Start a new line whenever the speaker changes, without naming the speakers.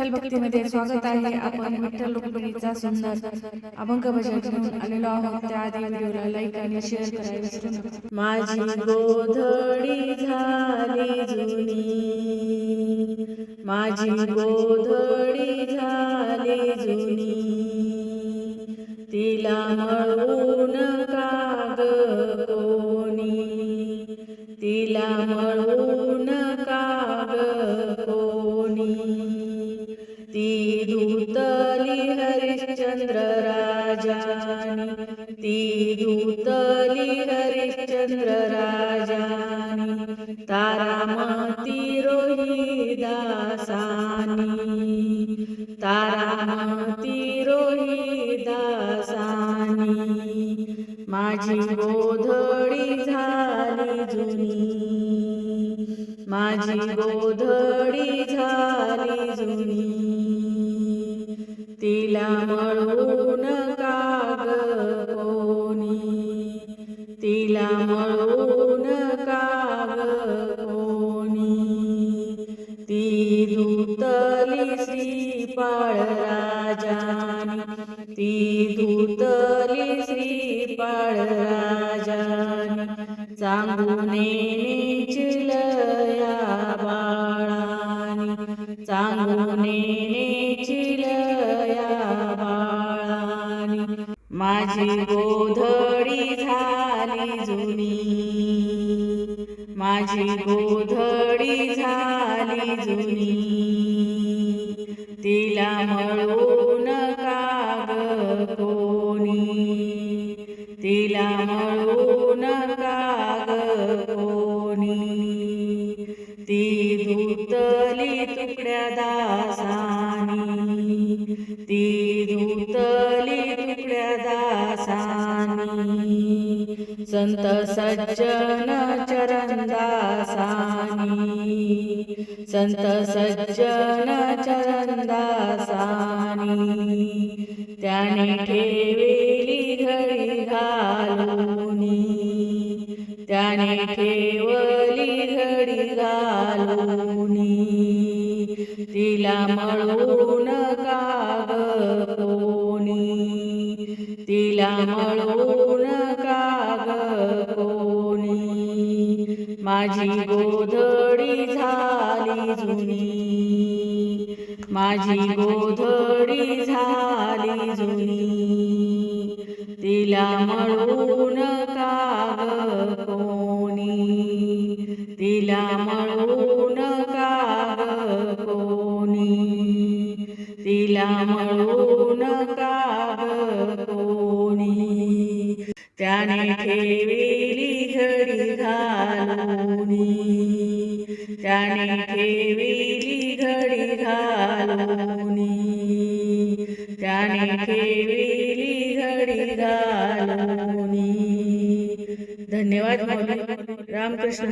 विठ्ठल भक्तीमध्ये स्वागत आहे. आपण विठ्ठल रुक्मिणीचा सुंदर अभंग भजन घेऊन आलेलो आहोत. त्या आधी व्हिडिओला लाईक आणि शेअर करायला विसरू नका. माझी गोधडी झाली जुनी. माझी गोधडी झाली जुनी. तिला मळून काग कोणी तिला मळून काग कोणी धुतली हरिश्चंद्र राजानी ती धुतली हरिश्चंद्र राजानी तारामती रोही दासानी तारामती रोही दासानी माझी गोधडी झाली जुनी माझी गोधडी झाली जुनी. तिला म्हणून काग कोणी तिला म्हणून काग कोणी ती धुतली श्रीपाळ राजानी ती धुतली श्रीपाळ राजानी चांगुने चिलया बाळानी. चांगुने चिल माझी गोधडी झाली जुनी. माझी गोधडी झाली जुनी. तिला मळून काग कोणी. तिला मळून काग कोणी. ती धुतली तुकड्या दासानी ती धुतली तुकड्या दासानी. संत सज्जन चरणदासानी संत सज्जन चरणदासानी त्याने ठेवेली घडी घालूनी. त्याने ठेवली घडी घालूनी. तिला मळून तिला म्हणून काग कोणी माझी गोधडी झाली जुनी. माझी गोधडी झाली जुनी. तिला म्हणून काग कोणी तिला म्हणून काग कोणी तिला म्हणून का त्याने ठेवेली घडी घालूनी. त्याने ठेवेली घडी घालूनी. त्याने ठेवेली घडी घालूनी. धन्यवाद रामकृष्ण